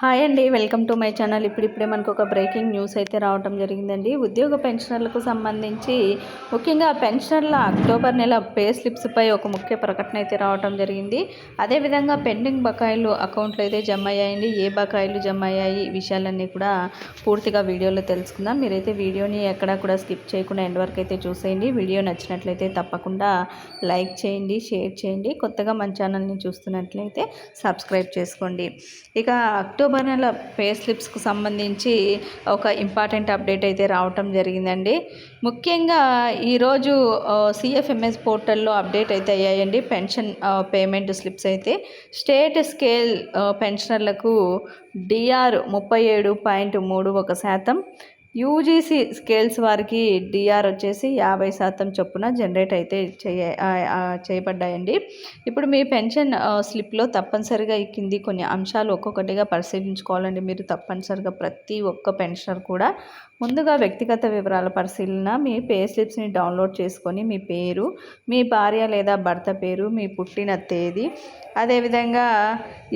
Hi అండి welcome to my channel. ఇప్పుడిప్పుడే మనకు ఒక బ్రేకింగ్ న్యూస్ అయితే రావడం జరిగిందండి. ఉద్యోగ పెన్షనర్లకు సంబంధించి ముఖ్యంగా పెన్షనర్ల అక్టోబర్ నెల పే స్లిప్స్పై ఒక ముఖ్య ప్రకటన అయితే రావడం జరిగింది. అదేవిధంగా పెండింగ్ బకాయిలు అకౌంట్లో అయితే జమ అయ్యాయండి. ఏ బకాయిలు జమ అయ్యాయి విషయాలన్నీ కూడా పూర్తిగా వీడియోలో తెలుసుకుందాం. మీరైతే వీడియోని ఎక్కడా కూడా స్కిప్ చేయకుండా ఎండ్ వరకు అయితే చూసేయండి. వీడియో నచ్చినట్లయితే తప్పకుండా లైక్ చేయండి షేర్ చేయండి. కొత్తగా మన ఛానల్ని చూస్తున్నట్లయితే సబ్స్క్రైబ్ చేసుకోండి. ఇక అక్టోబర్ నెల పే స్లిప్స్కు సంబంధించి ఒక ఇంపార్టెంట్ అప్డేట్ అయితే రావటం జరిగిందండి. ముఖ్యంగా ఈరోజు సిఎఫ్ఎంఎస్ పోర్టల్లో అప్డేట్ అయితే అయ్యాయండి. పెన్షన్ పేమెంట్ స్లిప్స్ అయితే. స్టేట్ స్కేల్ పెన్షనర్లకు డిఆర్ ముప్పై ఏడు పాయింట్ మూడు ఒక శాతం యూజీసీ స్కేల్స్ వారికి డిఆర్ వచ్చేసి యాభై శాతం చొప్పున జనరేట్ అయితే చేయ చేయబడ్డాయండి. ఇప్పుడు మీ పెన్షన్ స్లిప్లో తప్పనిసరిగా ఈ కింది కొన్ని అంశాలు ఒక్కొక్కటిగా పరిశీలించుకోవాలండి. మీరు తప్పనిసరిగా ప్రతి ఒక్క పెన్షనర్ కూడా ముందుగా వ్యక్తిగత వివరాల పరిశీలన మీ పే స్లిప్స్ని డౌన్లోడ్ చేసుకొని మీ పేరు మీ భార్య లేదా భర్త పేరు మీ పుట్టిన తేదీ అదేవిధంగా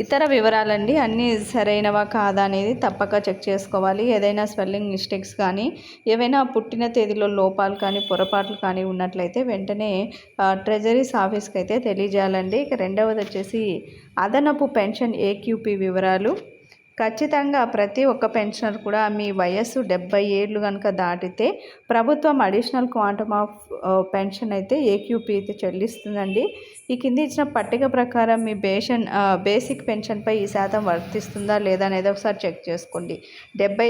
ఇతర వివరాలండి అన్నీ సరైనవా కాదా అనేది తప్పక చెక్ చేసుకోవాలి. ఏదైనా స్పెల్లింగ్ మిస్టేక్స్ కానీ ఏవైనా పుట్టిన తేదీలో లోపాలు కానీ పొరపాట్లు కానీ ఉన్నట్లయితే వెంటనే ట్రెజరీస్ ఆఫీస్కి అయితే తెలియజేయాలండి. ఇక రెండవది వచ్చేసి అదనపు పెన్షన్ ఏక్యూపీ వివరాలు. ఖచ్చితంగా ప్రతి ఒక్క పెన్షనర్ కూడా మీ వయస్సు డెబ్బై ఏళ్ళు కనుక దాటితే ప్రభుత్వం అడిషనల్ క్వాంటమ్ ఆఫ్ పెన్షన్ అయితే ఏక్యూపీ అయితే చెల్లిస్తుందండి. ఈ కింద ఇచ్చిన పట్టిక ప్రకారం మీ బేషన్ బేసిక్ పెన్షన్పై ఈ శాతం వర్తిస్తుందా లేదా అనేది ఒకసారి చెక్ చేసుకోండి. డెబ్బై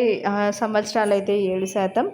సంవత్సరాలు అయితే ఏడు శాతం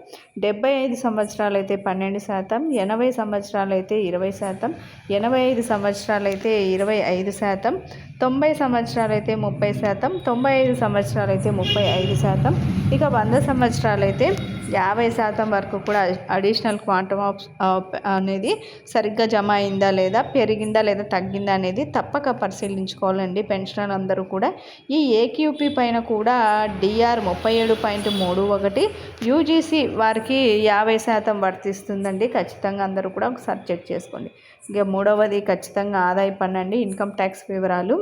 డెబ్బై ఐదు సంవత్సరాలు అయితే పన్నెండు శాతం ఎనభై సంవత్సరాలు అయితే ఇరవై శాతం ఎనభై ఐదు సంవత్సరాలు అయితే ఇరవై ఐదు శాతం తొంభై సంవత్సరాలు అయితే ముప్పై శాతం తొంభై ఐదు సంవత్సరాలు అయితే ముప్పై ఐదు శాతం. ఇక వంద సంవత్సరాలు అయితే యాభై శాతం వరకు కూడా అడిషనల్ క్వాంటమ్ ఆఫ్ అనేది సరిగ్గా జమ అయిందా లేదా పెరిగిందా లేదా తగ్గిందా అనేది తప్పక పరిశీలించుకోవాలండి. పెన్షనర్ అందరూ కూడా. ఈ ఏక్యూపీ పైన కూడా డిఆర్ ముప్పై ఏడు పాయింట్ మూడు ఒకటి యూజీసీ వారికి యాభై శాతం వర్తిస్తుందండి. ఖచ్చితంగా అందరూ కూడా ఒకసారి చెక్ చేసుకోండి. ఇక మూడవది ఖచ్చితంగా ఆదాయ పన్ను అండి. ఇన్కమ్ ట్యాక్స్ వివరాలు.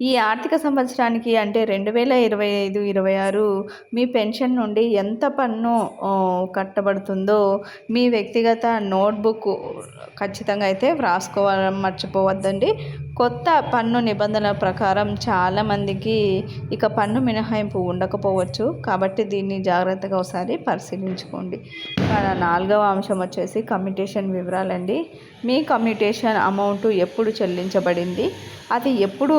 ఈ ఆర్థిక సంవత్సరానికి అంటే రెండు వేల ఇరవై ఐదు ఇరవై ఆరు మీ పెన్షన్ నుండి ఎంత పన్ను కట్టబడుతుందో మీ వ్యక్తిగత నోట్బుక్ ఖచ్చితంగా అయితే వ్రాసుకోవాలని మర్చిపోవద్దండి. కొత్త పన్ను నిబంధనల ప్రకారం చాలామందికి ఇక పన్ను మినహాయింపు ఉండకపోవచ్చు. కాబట్టి దీన్ని జాగ్రత్తగా ఒకసారి పరిశీలించుకోండి. నాలుగవ అంశం వచ్చేసి కమ్యూటేషన్ వివరాలండి. మీ కమ్యూటేషన్ అమౌంట్ ఎప్పుడు చెల్లించబడింది? అది ఎప్పుడు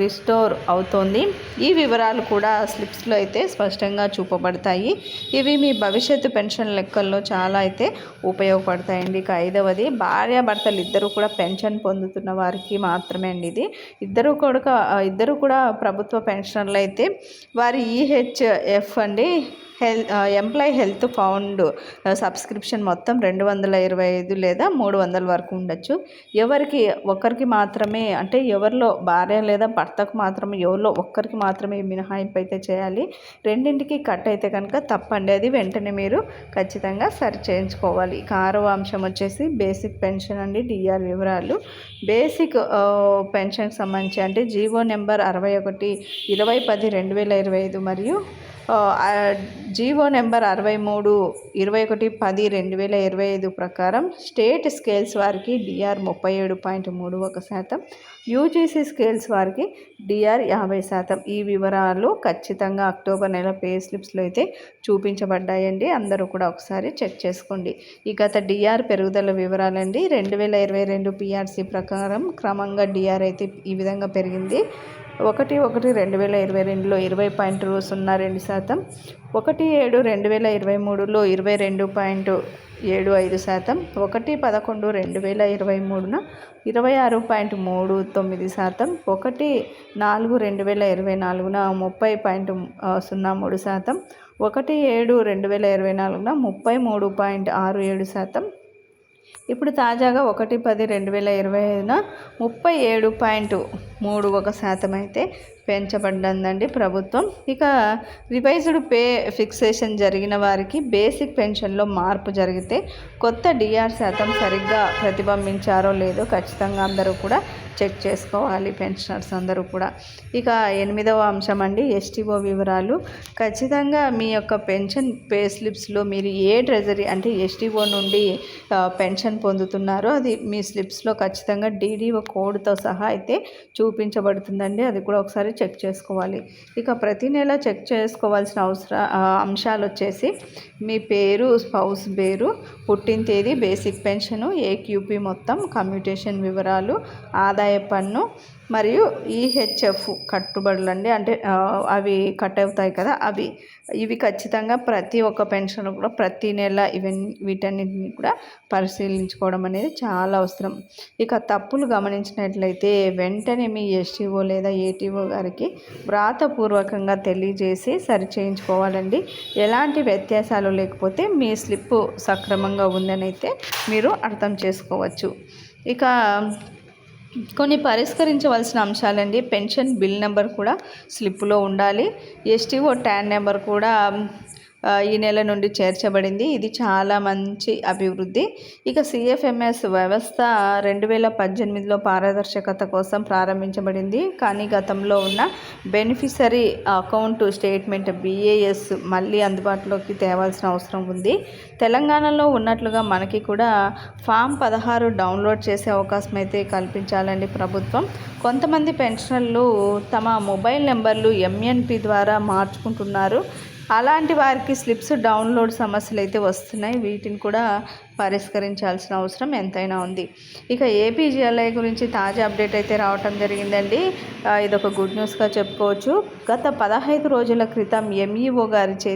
రిస్టోర్ అవుతుంది? ఈ వివరాలు కూడా స్లిప్స్లో అయితే స్పష్టంగా చూపబడతాయి. ఇవి మీ భవిష్యత్తు పెన్షన్ లెక్కల్లో చాలా అయితే ఉపయోగపడతాయండి. ఇక ఐదవది భార్యాభర్తలు ఇద్దరు కూడా పెన్షన్ పొందుతున్న వారికి మాత్రమే అండి ఇది. ఇద్దరు కూడా ఇద్దరు కూడా ప్రభుత్వ పెన్షనర్లు అయితే వారి ఈహెచ్ఎఫ్ అండి. Health employ health fund subscription మొత్తం రెండు వందల ఇరవై ఐదు లేదా మూడు వందల వరకు ఉండొచ్చు. ఎవరికి ఒకరికి మాత్రమే అంటే ఎవరిలో భార్య లేదా భర్తకు మాత్రమే ఎవరిలో ఒక్కరికి మాత్రమే మినహాయింపు అయితే చేయాలి. రెండింటికి కట్ అయితే కనుక తప్పండి. అది వెంటనే మీరు ఖచ్చితంగా సరి చేయించుకోవాలి. కారు అంశం వచ్చేసి బేసిక్ పెన్షన్ అండి డిఆర్ వివరాలు. బేసిక్ పెన్షన్కి సంబంధించి అంటే జీవో నెంబర్ అరవై ఒకటి ఇరవై పది రెండు వేల ఇరవై ఐదు మరియు జీవో నెంబర్ అరవై మూడు ఇరవై ఒకటి పది రెండు వేల ఇరవై ఐదు ప్రకారం స్టేట్ స్కేల్స్ వారికి డిఆర్ ముప్పై ఏడు పాయింట్ మూడు ఒక శాతం యూజీసీ స్కేల్స్ వారికి డిఆర్ యాభై శాతం. ఈ వివరాలు ఖచ్చితంగా అక్టోబర్ నెల పే స్లిప్స్లో అయితే చూపించబడ్డాయండి. అందరూ కూడా ఒకసారి చెక్ చేసుకోండి. ఈ గత డిఆర్ పెరుగుదల వివరాలండి. రెండు వేల ఇరవై రెండు పిఆర్సీ ప్రకారం క్రమంగా డిఆర్ అయితే ఈ విధంగా పెరిగింది. ఒకటి ఒకటి రెండు వేల ఇరవై రెండులో ఇరవై పాయింట్ సున్నా రెండు శాతం. ఒకటి ఏడు రెండు వేల ఇరవై మూడులో ఇరవై రెండు పాయింట్ ఏడు ఐదు శాతం. ఒకటి పదకొండు రెండు వేల ఇరవై మూడున ఇరవై ఆరు పాయింట్ మూడు తొమ్మిది శాతం. ఒకటి నాలుగు రెండు వేల ఇరవై నాలుగున ముప్పై పాయింట్ సున్నా మూడు శాతం. ఒకటి ఏడు రెండు వేల ఇరవై నాలుగున ముప్పై మూడు పాయింట్ ఆరు ఏడు శాతం. ఇప్పుడు తాజాగా ఒకటి పది రెండు వేల ఇరవై ఐదున ముప్పై ఏడు పాయింట్ మూడు ఒక శాతం అయితే పెంచబడ్డందండి ప్రభుత్వం. ఇక రివైజ్డ్ పే ఫిక్సేషన్ జరిగిన వారికి బేసిక్ పెన్షన్లో మార్పు జరిగితే కొత్త డిఆర్ శాతం సరిగ్గా ప్రతిబింబించారో లేదో ఖచ్చితంగా అందరూ కూడా చెక్ చేసుకోవాలి పెన్షనర్స్ అందరూ కూడా. ఇక ఎనిమిదవ అంశం అండి ఎస్టీఓ వివరాలు. ఖచ్చితంగా మీ యొక్క పెన్షన్ పే స్లిప్స్లో మీరు ఏ ట్రెజరీ అంటే ఎస్టీఓ నుండి పెన్షన్ పొందుతున్నారో అది మీ స్లిప్స్లో ఖచ్చితంగా డీడీఓ కోడ్తో సహా అయితే చూపించబడుతుందండి. అది కూడా ఒకసారి చెక్ చేసుకోవాలి. ఇక ప్రతి నెల చెక్ చేసుకోవాల్సిన అవసర అంశాలు వచ్చేసి మీ పేరు స్పౌస్ పేరు పుట్టిన తేదీ బేసిక్ పెన్షను ఏక్యూపీ మొత్తం కమ్యూటేషన్ వివరాలు ఆదాయ పన్ను మరియు ఈహెచ్ఎఫ్ కట్టుబడులు అండి అంటే అవి కట్ అవుతాయి కదా అవి. ఇవి ఖచ్చితంగా ప్రతి ఒక్క పెన్షన్ కూడా ప్రతి నెల ఇవన్ వీటన్నిటిని కూడా పరిశీలించుకోవడం అనేది చాలా అవసరం. ఇక తప్పులు గమనించినట్లయితే వెంటనే మీ ఎస్టీఓ లేదా ఏటీఓ గారికి వ్రాతపూర్వకంగా తెలియజేసి సరి చేయించుకోవాలండి ఎలాంటి వ్యత్యాసాలు లేకపోతే మీ స్లిప్ సక్రమంగా ఉందని అయితే మీరు అర్థం చేసుకోవచ్చు. ఇక కొన్ని పరిష్కరించవలసిన అంశాలండి. పెన్షన్ బిల్ నెంబర్ కూడా స్లిప్లో ఉండాలి. ఎస్టీఓ ట్యాన్ నెంబర్ కూడా ఈ నెల నుండి చేర్చబడింది. ఇది చాలా మంచి అభివృద్ధి. ఇక సిఎఫ్ఎంఎస్ వ్యవస్థ రెండు వేల పద్దెనిమిదిలో పారదర్శకత కోసం ప్రారంభించబడింది. కానీ గతంలో ఉన్న బెనిఫిషరీ అకౌంట్ స్టేట్మెంట్ బిఏఎస్ మళ్ళీ అందుబాటులోకి తేవాల్సిన అవసరం ఉంది. తెలంగాణలో ఉన్నట్లుగా మనకి కూడా ఫామ్ పదహారు డౌన్లోడ్ చేసే అవకాశం అయితే కల్పించాలండి ప్రభుత్వం. కొంతమంది పెన్షనర్లు తమ మొబైల్ నెంబర్లు ఎంఎన్పి ద్వారా మార్చుకుంటున్నారు. అలాంటి వారికి స్లిప్స్ డౌన్లోడ్ సమస్యలు అయితే వస్తున్నాయి. వీటిని కూడా పరిష్కరించాల్సిన అవసరం ఎంతైనా ఉంది. ఇక ఏపీజీఎల్ఐ గురించి తాజా అప్డేట్ అయితే రావటం జరిగిందండి. ఇదొక గుడ్ న్యూస్గా చెప్పుకోవచ్చు. గత పదహైదు రోజుల క్రితం ఎంఈఓ గారి చే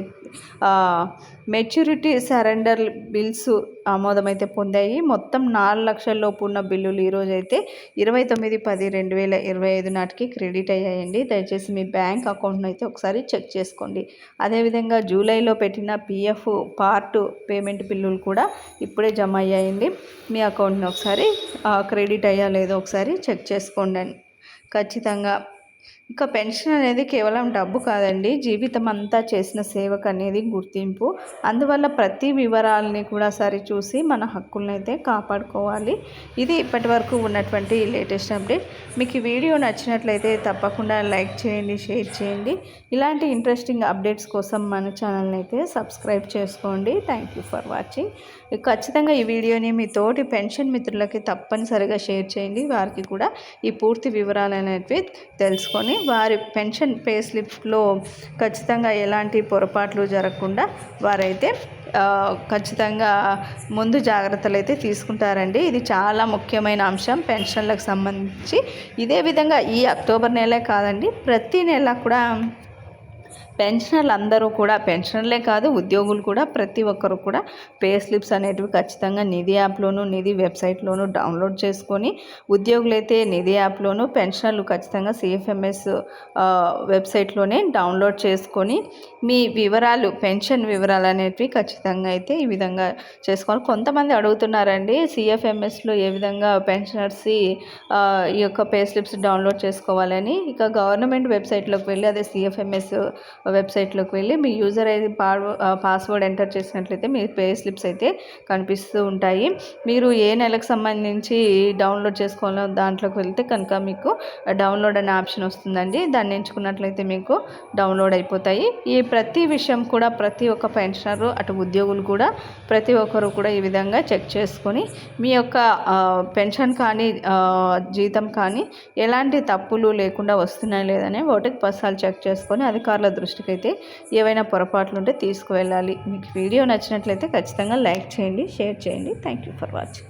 మెచ్యూరిటీ సరెండర్ బిల్స్ ఆమోదమైతే పొందాయి. మొత్తం నాలుగు లక్షల లోపు ఉన్న బిల్లులు ఈరోజు అయితే ఇరవై తొమ్మిది పది రెండు వేల ఇరవై ఐదు నాటికి క్రెడిట్ అయ్యాయండి. దయచేసి మీ బ్యాంక్ అకౌంట్ను అయితే ఒకసారి చెక్ చేసుకోండి. అదేవిధంగా జూలైలో పెట్టిన పిఎఫ్ పార్ట్ పేమెంట్ బిల్లులు కూడా ఇప్పుడే జమ అయ్యాయండి. మీ అకౌంట్ని ఒకసారి క్రెడిట్ అయ్యా లేదో ఒకసారి చెక్ చేసుకోండి. ఖచ్చితంగా ఇక పెన్షన్ అనేది కేవలం డబ్బు కాదండి జీవితం అంతా చేసిన సేవకు అనేది గుర్తింపు. అందువల్ల ప్రతి వివరాలని కూడా సరిచూసి మన హక్కులను అయితే కాపాడుకోవాలి. ఇది ఇప్పటి వరకు ఉన్నటువంటి లేటెస్ట్ అప్డేట్. మీకు ఈ వీడియో నచ్చినట్లయితే తప్పకుండా లైక్ చేయండి షేర్ చేయండి. ఇలాంటి ఇంట్రెస్టింగ్ అప్డేట్స్ కోసం మన ఛానల్ని అయితే సబ్స్క్రైబ్ చేసుకోండి. Thank you for watching. ఖచ్చితంగా ఈ వీడియోని మీ తోటి పెన్షన్ మిత్రులకి తప్పనిసరిగా షేర్ చేయండి. వారికి కూడా ఈ పూర్తి వివరాలు అనేవి తెలుసుకొని వారి పెన్షన్ పే స్లిప్లో ఖచ్చితంగా ఎలాంటి పొరపాట్లు జరగకుండా వారైతే ఖచ్చితంగా ముందు జాగ్రత్తలు అయితే తీసుకుంటారండి. ఇది చాలా ముఖ్యమైన అంశం పెన్షన్లకు సంబంధించి. ఇదే విధంగా ఈ అక్టోబర్ నెలే కాదండి ప్రతి నెల కూడా పెన్షనర్లు అందరూ కూడా పెన్షనర్లే కాదు ఉద్యోగులు కూడా ప్రతి ఒక్కరు కూడా పే స్లిప్స్ అనేటివి ఖచ్చితంగా నిధి యాప్లోను నిధి వెబ్సైట్లోను డౌన్లోడ్ చేసుకొని ఉద్యోగులైతే నిధి యాప్లోను పెన్షనర్లు ఖచ్చితంగా సిఎఫ్ఎంఎస్ వెబ్సైట్లోనే డౌన్లోడ్ చేసుకొని మీ వివరాలు పెన్షన్ వివరాలు అనేటివి ఖచ్చితంగా అయితే ఈ విధంగా చేసుకోవాలి. కొంతమంది అడుగుతున్నారండి సిఎఫ్ఎంఎస్లో ఏ విధంగా పెన్షనర్స్ ఈ యొక్క పే స్లిప్స్ డౌన్లోడ్ చేసుకోవాలని. ఇక గవర్నమెంట్ వెబ్సైట్లోకి వెళ్ళి అదే సిఎఫ్ఎంఎస్ వెబ్సైట్లోకి వెళ్ళి మీ యూజర్ ఐడి పాస్వర్డ్ ఎంటర్ చేసినట్లయితే మీ పే స్లిప్స్ అయితే కనిపిస్తూ ఉంటాయి. మీరు ఏ నెలకు సంబంధించి డౌన్లోడ్ చేసుకోవాలో దాంట్లోకి వెళ్తే కనుక మీకు డౌన్లోడ్ అనే ఆప్షన్ వస్తుందండి. దాన్ని ఎంచుకున్నట్లయితే మీకు డౌన్లోడ్ అయిపోతాయి. ఈ ప్రతి విషయం కూడా ప్రతి ఒక్క పెన్షనరు అటు ఉద్యోగులు కూడా ప్రతి ఒక్కరు కూడా ఈ విధంగా చెక్ చేసుకొని మీ యొక్క పెన్షన్ కానీ జీతం కానీ ఎలాంటి తప్పులు లేకుండా వస్తున్నాయి లేదని ఓటికి పసాలు చెక్ చేసుకొని అధికారుల దృష్టికి అయితే ఏవైనా పొరపాట్లు ఉంటే తీసుకువెళ్ళాలి. మీకు వీడియో నచ్చినట్లయితే ఖచ్చితంగా లైక్ చేయండి షేర్ చేయండి. Thank you for watching